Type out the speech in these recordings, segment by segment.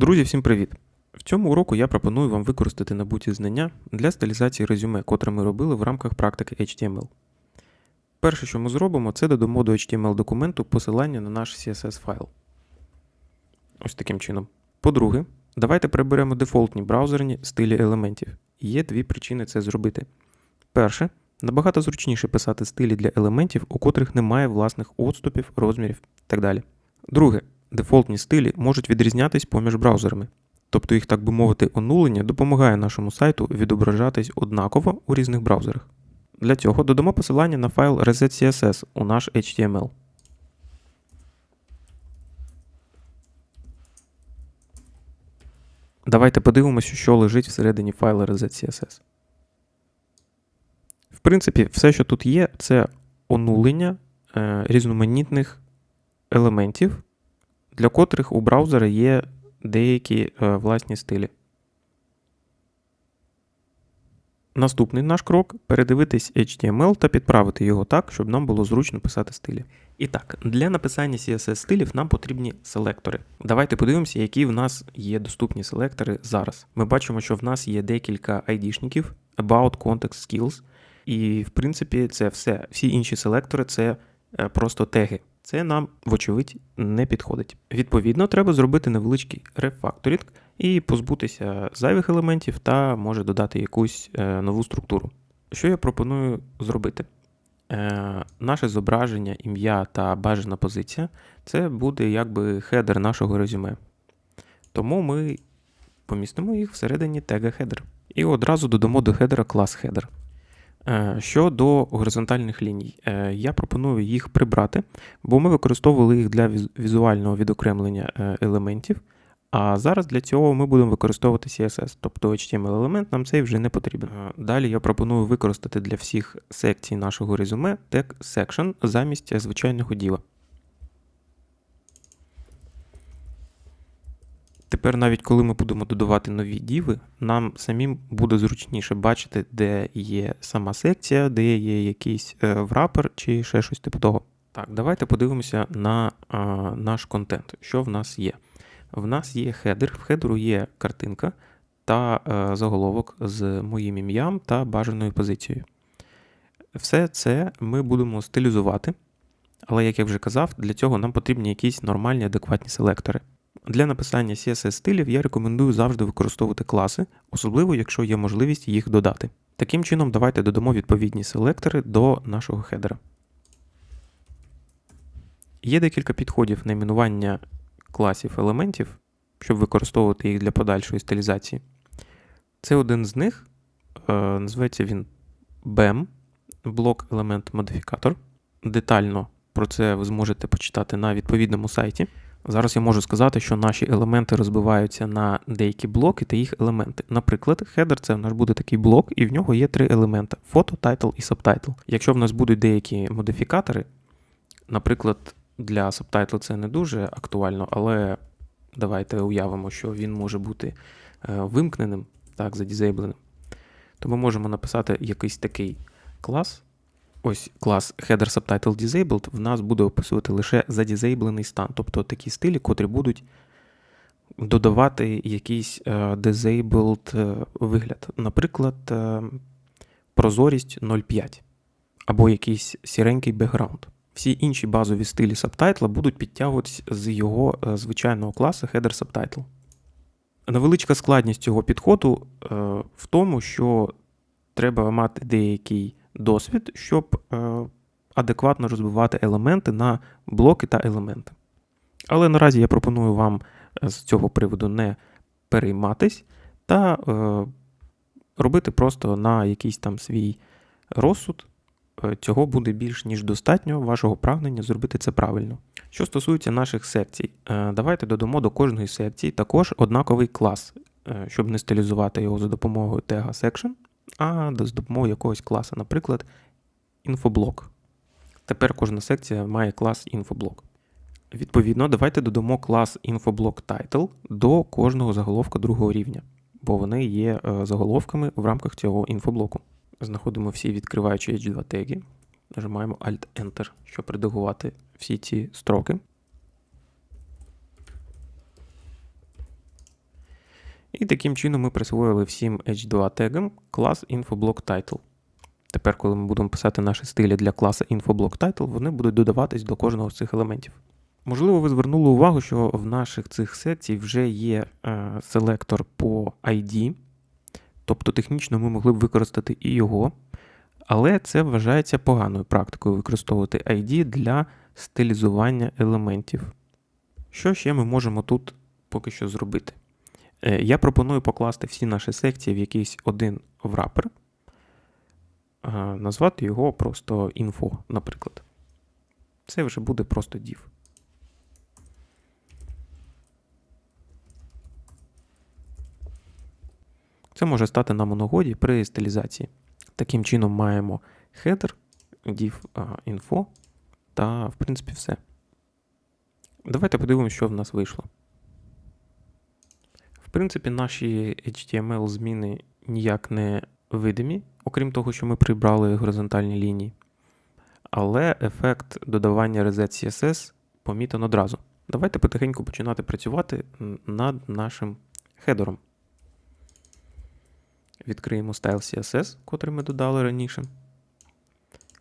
Друзі, всім привіт! В цьому уроку я пропоную вам використати набуті знання для стилізації резюме, котре ми робили в рамках практики HTML. Перше, що ми зробимо, це додамо до HTML документу посилання на наш CSS файл. Ось таким чином. По-друге, давайте приберемо дефолтні браузерні стилі елементів. Є дві причини це зробити. Перше, набагато зручніше писати стилі для елементів, у котрих немає власних отступів, розмірів і так далі. Друге, дефолтні стилі можуть відрізнятись поміж браузерами. Тобто їх, так би мовити, онулення допомагає нашому сайту відображатись однаково у різних браузерах. Для цього додамо посилання на файл reset.css у наш HTML. Давайте подивимося, що лежить всередині файла reset.css. В принципі, все, що тут є, це онулення е, різноманітних елементів, для котрих у браузера є деякі е, власні стилі. Наступний наш крок передивитись HTML та підправити його так, щоб нам було зручно писати стилі. І так, для написання CSS стилів нам потрібні селектори. Давайте подивимося, які в нас є доступні селектори зараз. Ми бачимо, що в нас є декілька айдішників, About Context Skills, і, в принципі, це все. Всі інші селектори це е, просто теги. Це нам, вочевидь, не підходить. Відповідно, треба зробити невеличкий рефакторинг і позбутися зайвих елементів та може додати якусь е, нову структуру. Що я пропоную зробити? Е, Наше зображення, ім'я та бажана позиція це буде якби хедер нашого резюме. Тому ми помістимо їх всередині тега header. І одразу додамо до хедера клас header. Е, Щодо горизонтальних ліній, е, я пропоную їх прибрати, бо ми використовували їх для візуального відокремлення е, елементів. А зараз для цього ми будемо використовувати CSS, тобто HTML-елемент нам цей вже не потрібен. Далі я пропоную використати для всіх секцій нашого резюме тег section замість звичайного діла. Тепер, навіть коли ми будемо додавати нові діви, нам самим буде зручніше бачити, де є сама секція, де є якийсь е, врапер чи ще щось типу того. Так, давайте подивимося на а, наш контент. Що в нас є? В нас є хедер, в хедеру є картинка та е, заголовок з моїм ім'ям та бажаною позицією. Все це ми будемо стилізувати, але, як я вже казав, для цього нам потрібні якісь нормальні адекватні селектори. Для написання CSS стилів я рекомендую завжди використовувати класи, особливо якщо є можливість їх додати. Таким чином, давайте додамо відповідні селектори до нашого хедера. Є декілька підходів найменування класів елементів, щоб використовувати їх для подальшої стилізації. Це один з них, е, називається він BEM, блок елемент модифікатор. Детально про це ви зможете почитати на відповідному сайті. Зараз я можу сказати, що наші елементи розбиваються на деякі блоки та їх елементи. Наприклад, хедер це в нас буде такий блок, і в нього є три елементи: фото, тайтл і сабтайтл. Якщо в нас будуть деякі модифікатори, наприклад, для сабтайтла це не дуже актуально, але давайте уявимо, що він може бути е, вимкненим, так, задізейбленим, то ми можемо написати якийсь такий клас. Ось клас header subtitle disabled в нас буде описувати лише задізейблений стан, тобто такі стилі, котрі будуть додавати якийсь е, disabled е, вигляд. Наприклад, е, прозорість 0,5 або якийсь сіренький бекграунд. Всі інші базові стилі сабтайтла будуть підтягуватись з його звичайного класу header subtitle. Невеличка складність цього підходу в тому, що треба мати деякий досвід, щоб е, адекватно розбивати елементи на блоки та елементи. Але наразі я пропоную вам е, з цього приводу не перейматись та е, робити просто на якийсь там свій розсуд. Цього буде більш ніж достатньо вашого прагнення зробити це правильно. Що стосується наших секцій, давайте додамо до кожної секції також однаковий клас, щоб не стилізувати його за допомогою тега section, а з допомогою якогось класу, наприклад, інфоблок. Тепер кожна секція має клас інфоблок. Відповідно, давайте додамо клас інфоблок title до кожного заголовка другого рівня, бо вони є е, заголовками в рамках цього інфоблоку. Знаходимо всі відкриваючі H2 теги, нажимаємо Alt-Enter, щоб редагувати всі ці строки. І таким чином ми присвоїли всім H2 тегам клас InfoBlockTitle. Тепер, коли ми будемо писати наші стилі для класу InfoBlockTitle, вони будуть додаватись до кожного з цих елементів. Можливо, ви звернули увагу, що в наших цих секцій вже є е, селектор по ID, тобто технічно ми могли б використати і його, але це вважається поганою практикою використовувати ID для стилізування елементів. Що ще ми можемо тут поки що зробити? Е, Я пропоную покласти всі наші секції в якийсь один врапер, назвати його просто info, наприклад. Це вже буде просто div. Це може стати нам у нагоді при стилізації. Таким чином маємо header, div info та, в принципі, все. Давайте подивимося, що в нас вийшло. Принципі, наші HTML зміни ніяк не видимі, окрім того, що ми прибрали горизонтальні лінії. Але ефект додавання Reset CSS помітен одразу. Давайте потихеньку починати працювати над нашим хедером. Відкриємо Style CSS, котрий ми додали раніше.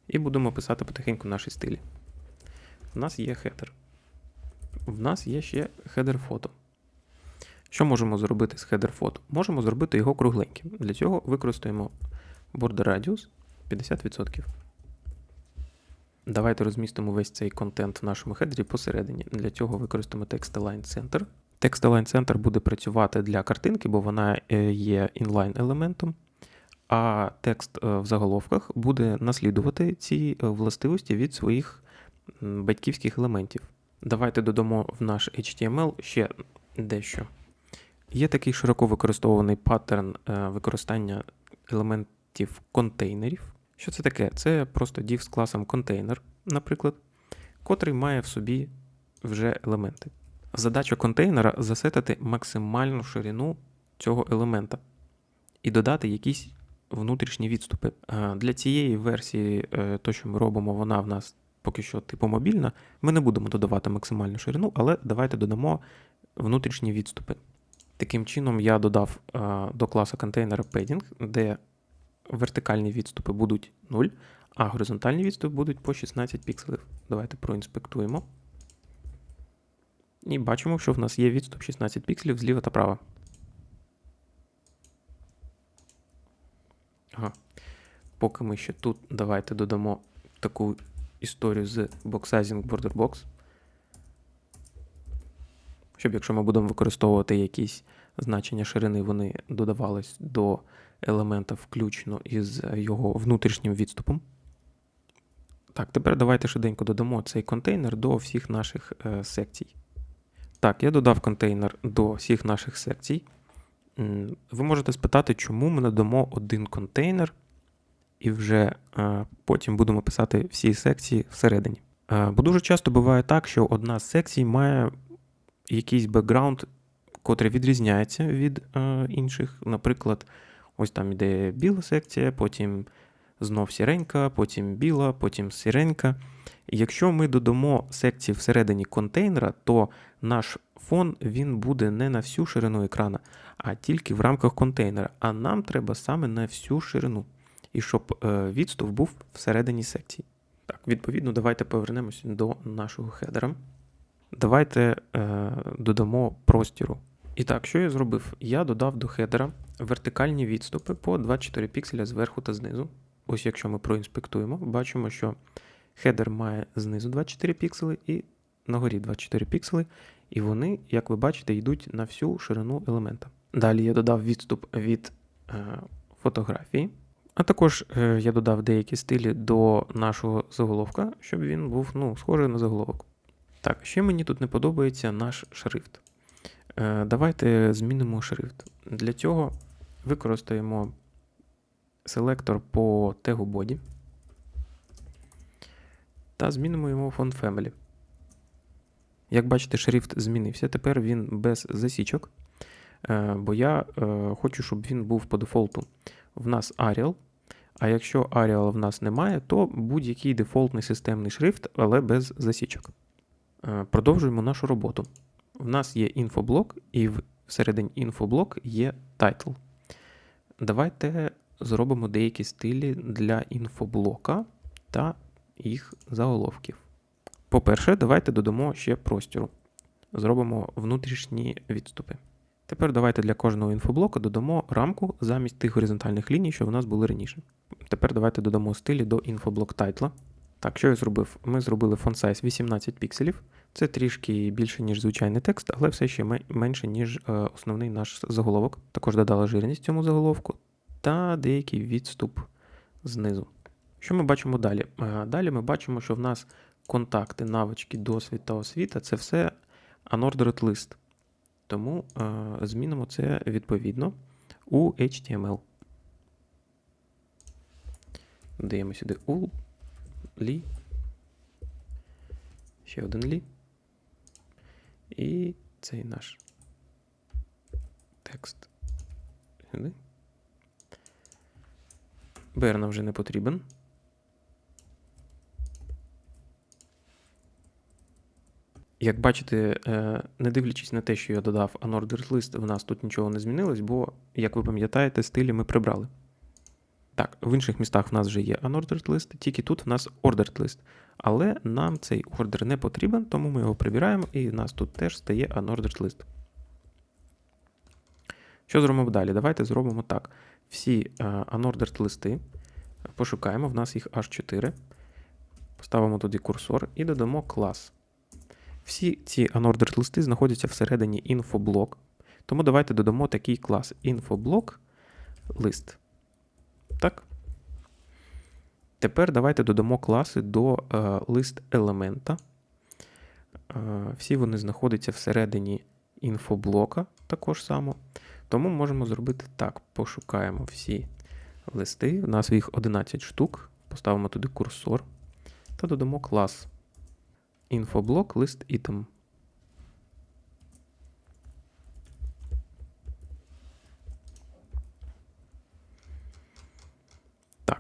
І будемо писати потихеньку наші стилі. У нас є хедер. В нас є ще хедер фото. Що можемо зробити з хедер фото? Можемо зробити його кругленьким. Для цього використаємо border radius 50%. Давайте розмістимо весь цей контент в нашому хедері посередині. Для цього використаємо Text Align Center. Text Align Center буде працювати для картинки, бо вона е, є інлайн елементом. А текст е, в заголовках буде наслідувати ці е, властивості від своїх батьківських елементів. Давайте додамо в наш HTML ще дещо. Є такий широко використовуваний паттерн використання елементів контейнерів. Що це таке? Це просто div з класом контейнер, наприклад, котрий має в собі вже елементи. Задача контейнера засетити максимальну ширину цього елемента і додати якісь внутрішні відступи. Для цієї версії, е, то, що ми робимо, вона в нас поки що типу мобільна. Ми не будемо додавати максимальну ширину, але давайте додамо внутрішні відступи. Таким чином, я додав до класу контейнера padding, де вертикальні відступи будуть 0, а горизонтальні відступи будуть по 16 пікселів. Давайте проінспектуємо. І бачимо, що в нас є відступ 16 пікселів зліва та права. Ага. Поки ми ще тут, давайте додамо таку історію з BoxSizing Border Box. Щоб якщо ми будемо використовувати якісь значення ширини, вони додавались до елемента включно із його внутрішнім відступом. Так, тепер давайте швиденько додамо цей контейнер до всіх наших е, секцій. Так, я додав контейнер до всіх наших секцій. Ви можете спитати, чому ми надамо один контейнер, і вже е, потім будемо писати всі секції всередині. Е, бо дуже часто буває так, що одна з секцій має якийсь бекграунд, котрий відрізняється від е, інших. Наприклад, ось там іде біла секція, потім знов сіренька, потім біла, потім сіренька. Якщо ми додамо секції всередині контейнера, то наш фон він буде не на всю ширину екрана, а тільки в рамках контейнера. А нам треба саме на всю ширину. І щоб е, відступ був всередині секції. Так, відповідно, давайте повернемося до нашого хедера. Давайте е, додамо простіру. І так, що я зробив? Я додав до хедера вертикальні відступи по 24 пікселя зверху та знизу. Ось якщо ми проінспектуємо, бачимо, що хедер має знизу 24 піксели і нагорі 24 піксели, і вони, як ви бачите, йдуть на всю ширину елемента. Далі я додав відступ від е, фотографії, а також е, я додав деякі стилі до нашого заголовка, щоб він був ну, схожий на заголовок. Так, ще мені тут не подобається наш шрифт. Е, давайте змінимо шрифт. Для цього використаємо селектор по тегу body та змінимо йому font family. Як бачите, шрифт змінився. Тепер він без засічок, е, бо я е, хочу, щоб він був по дефолту. В нас Arial. А якщо Arial в нас немає, то будь-який дефолтний системний шрифт, але без засічок. Продовжуємо нашу роботу. В нас є інфоблок, і всередині інфоблок є title. Давайте зробимо деякі стилі для інфоблока та їх заголовків. По-перше, давайте додамо ще простіру. Зробимо внутрішні відступи. Тепер давайте для кожного інфоблоку додамо рамку замість тих горизонтальних ліній, що в нас були раніше. Тепер давайте додамо стилі до інфоблок тайтла. Так, що я зробив? Ми зробили font size 18 пікселів. Це трішки більше, ніж звичайний текст, але все ще менше, ніж е, основний наш заголовок. Також додала жирність цьому заголовку та деякий відступ знизу. Що ми бачимо далі? Е, Далі ми бачимо, що в нас контакти, навички, досвід та освіта це все unordered list. Тому е, змінимо це відповідно у HTML. Даємо сюди ul, лі. Ще один лі. І цей наш текст. Сюди. BR нам вже не потрібен. Як бачите, е, не дивлячись на те, що я додав unordered list, в нас тут нічого не змінилось, бо, як ви пам'ятаєте, стилі ми прибрали. Так, в інших містах в нас вже є unordered list, тільки тут в нас ordered list. Але нам цей ордер не потрібен, тому ми його прибираємо, і в нас тут теж стає unordered list. Що зробимо далі? Давайте зробимо так. Всі е, unordered листи пошукаємо, в нас їх аж 4. Поставимо туди курсор і додамо клас. Всі ці unordered листи знаходяться всередині інфоблок. Тому давайте додамо такий клас інфоблок лист. Так. Тепер давайте додамо класи до е, лист елемента. Е, всі вони знаходяться всередині інфоблока також само. Тому можемо зробити так: пошукаємо всі листи. У нас їх 11 штук. Поставимо туди курсор та додамо клас інфоблок лист item.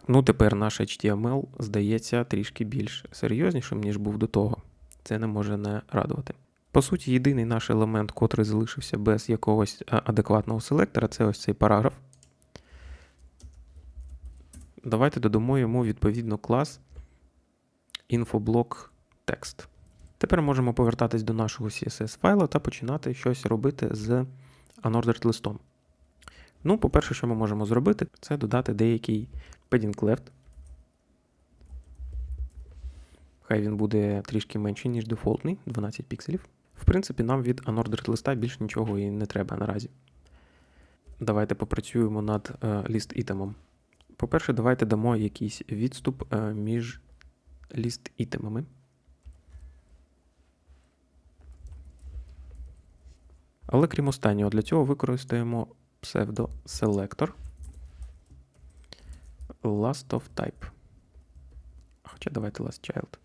Ну тепер наш HTML здається трішки більш серйознішим, ніж був до того. Це не може не радувати. По суті, єдиний наш елемент, котрий залишився без якогось адекватного селектора, це ось цей параграф. Давайте додамо йому відповідно клас інфоблок. Тепер можемо повертатись до нашого CSS файла та починати щось робити з unordered листом. Ну, по-перше, що ми можемо зробити, це додати деякий padding left. Хай він буде трішки менший, ніж дефолтний, 12 пікселів. В принципі, нам від unordered листа більш нічого і не треба наразі. Давайте попрацюємо над е, ліст ітемом. По-перше, давайте дамо якийсь відступ е, між ліст ітемами. Але крім останнього, для цього використаємо pseudo-selector last of type. Хоча давайте last child.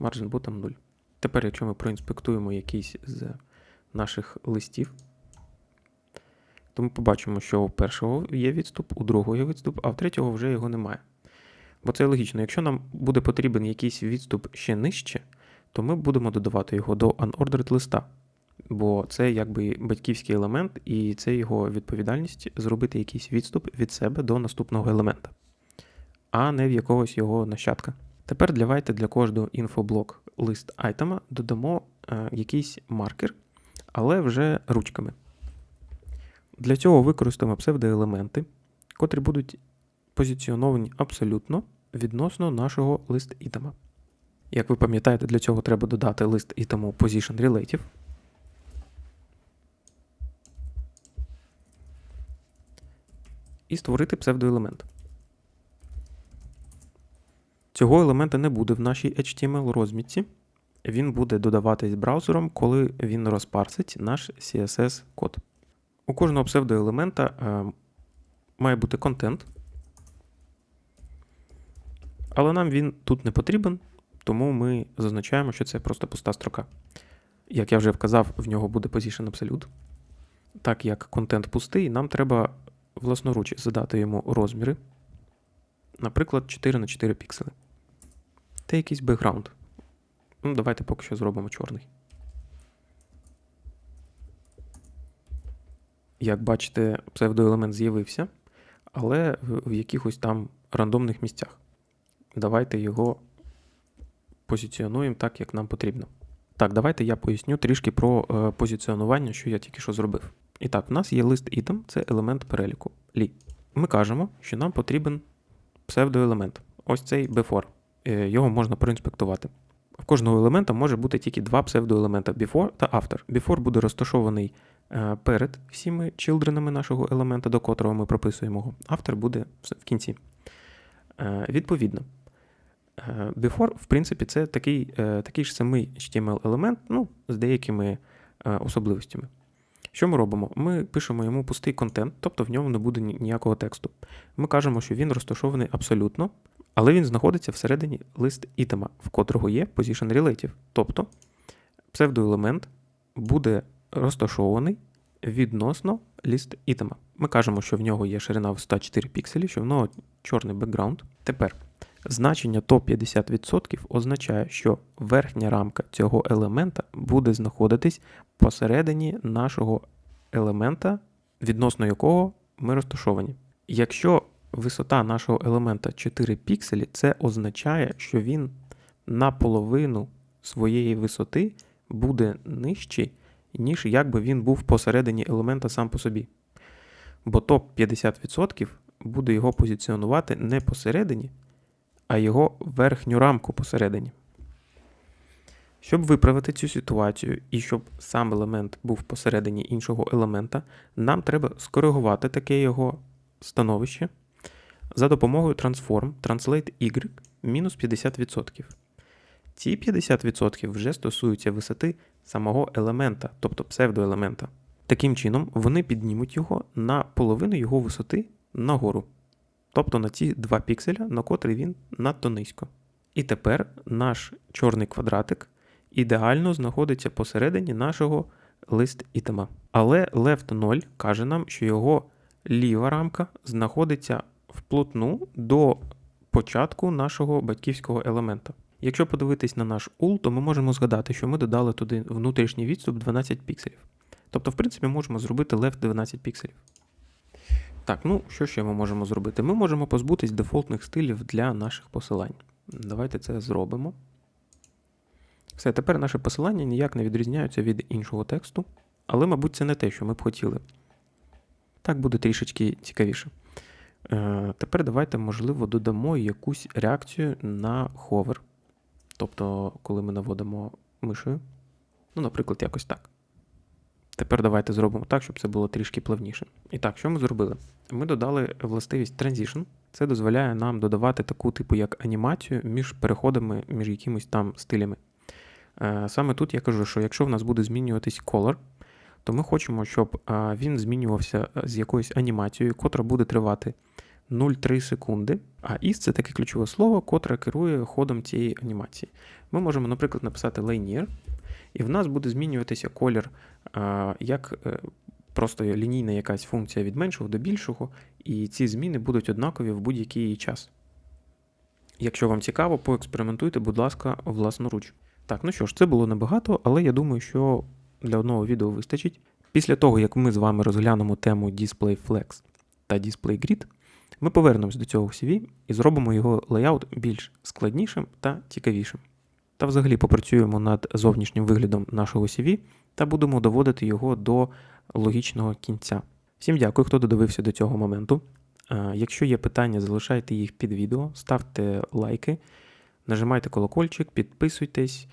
Margin bottom 0. Тепер, якщо ми проінспектуємо якийсь з наших листів, то ми побачимо, що у першого є відступ, у другого є відступ, а в третього вже його немає. Бо це логічно. Якщо нам буде потрібен якийсь відступ ще нижче, то ми будемо додавати його до unordered листа. Бо це якби батьківський елемент, і це його відповідальність зробити якийсь відступ від себе до наступного елемента, а не в якогось його нащадка. Тепер давайте для кожного інфоблок лист айтема додамо е, якийсь маркер, але вже ручками. Для цього використаємо псевдоелементи, котрі будуть позиціоновані абсолютно відносно нашого лист ітема. Як ви пам'ятаєте, для цього треба додати лист ітему Position Relative. І створити псевдоелемент. Цього елемента не буде в нашій HTML розмітці. Він буде додаватись браузером, коли він розпарсить наш CSS код. У кожного псевдоелемента е, має бути контент. Але нам він тут не потрібен, тому ми зазначаємо, що це просто пуста строка. Як я вже вказав, в нього буде position absolute. Так як контент пустий, нам треба власноруч задати йому розміри. Наприклад, 4 на 4 піксели. Та якийсь бекграунд. Ну, давайте поки що зробимо чорний. Як бачите, псевдоелемент з'явився, але в якихось там рандомних місцях. Давайте його позиціонуємо так, як нам потрібно. Так, давайте я поясню трішки про е, позиціонування, що я тільки що зробив. І так, в нас є лист item, це елемент переліку. Лі. Ми кажемо, що нам потрібен псевдоелемент. Ось цей before. Е, Його можна проінспектувати. В кожного елемента може бути тільки два псевдоелемента before та after. Before буде розташований е, перед всіми чилдренами нашого елемента, до котрого ми прописуємо його. After буде в кінці. Е, Відповідно, before, в принципі, це такий, такий ж самий HTML-елемент, ну, з деякими особливостями. Що ми робимо? Ми пишемо йому пустий контент, тобто в ньому не буде ніякого тексту. Ми кажемо, що він розташований абсолютно, але він знаходиться всередині лист ітема, в котрого є position relative. Тобто псевдоелемент буде розташований відносно лист ітема. Ми кажемо, що в нього є ширина висота 4 пікселі, що в нього чорний бекграунд. Тепер значення топ 50% означає, що верхня рамка цього елемента буде знаходитись посередині нашого елемента, відносно якого ми розташовані. Якщо висота нашого елемента 4 пікселі, це означає, що він наполовину своєї висоти буде нижчий, ніж якби він був посередині елемента сам по собі. Бо топ 50% буде його позиціонувати не посередині, а його верхню рамку посередині. Щоб виправити цю ситуацію і щоб сам елемент був посередині іншого елемента, нам треба скоригувати таке його становище за допомогою transform translate y мінус 50%. Ці 50% вже стосуються висоти самого елемента, тобто псевдоелемента. Таким чином, вони піднімуть його на половину його висоти нагору, тобто на ці 2 пікселя, на котрі він надто низько. І тепер наш чорний квадратик ідеально знаходиться посередині нашого лист ітема. Але left 0 каже нам, що його ліва рамка знаходиться вплотну до початку нашого батьківського елемента. Якщо подивитись на наш ул, то ми можемо згадати, що ми додали туди внутрішній відступ 12 пікселів. Тобто, в принципі, можемо зробити left 12 пікселів. Так, ну що ще ми можемо зробити? Ми можемо позбутись дефолтних стилів для наших посилань. Давайте це зробимо. Все, тепер наші посилання ніяк не відрізняються від іншого тексту, але, мабуть, це не те, що ми б хотіли. Так буде трішечки цікавіше. Е, тепер давайте, можливо, додамо якусь реакцію на ховер. Тобто, коли ми наводимо мишею. Ну, наприклад, якось так. Тепер давайте зробимо так, щоб це було трішки плавніше. І так, що ми зробили? Ми додали властивість Transition. Це дозволяє нам додавати таку типу як анімацію між переходами, між якимись там стилями. Е, Саме тут я кажу, що якщо в нас буде змінюватись color, то ми хочемо, щоб е, він змінювався е, з якоюсь анімацією, котра буде тривати 0,3 секунди. А is це таке ключове слово, котре керує ходом цієї анімації. Ми можемо, наприклад, написати linear, і в нас буде змінюватися колір як е, просто лінійна якась функція від меншого до більшого, і ці зміни будуть однакові в будь-який час. Якщо вам цікаво, поекспериментуйте, будь ласка, власноруч. Так, ну що ж, це було небагато, але я думаю, що для одного відео вистачить. Після того, як ми з вами розглянемо тему Display Flex та Display Grid, ми повернемось до цього CV і зробимо його лейаут більш складнішим та цікавішим. Та взагалі попрацюємо над зовнішнім виглядом нашого CV та будемо доводити його до логічного кінця. Всім дякую, хто додивився до цього моменту. Е, Якщо є питання, залишайте їх під відео, ставте лайки, нажимайте колокольчик, підписуйтесь,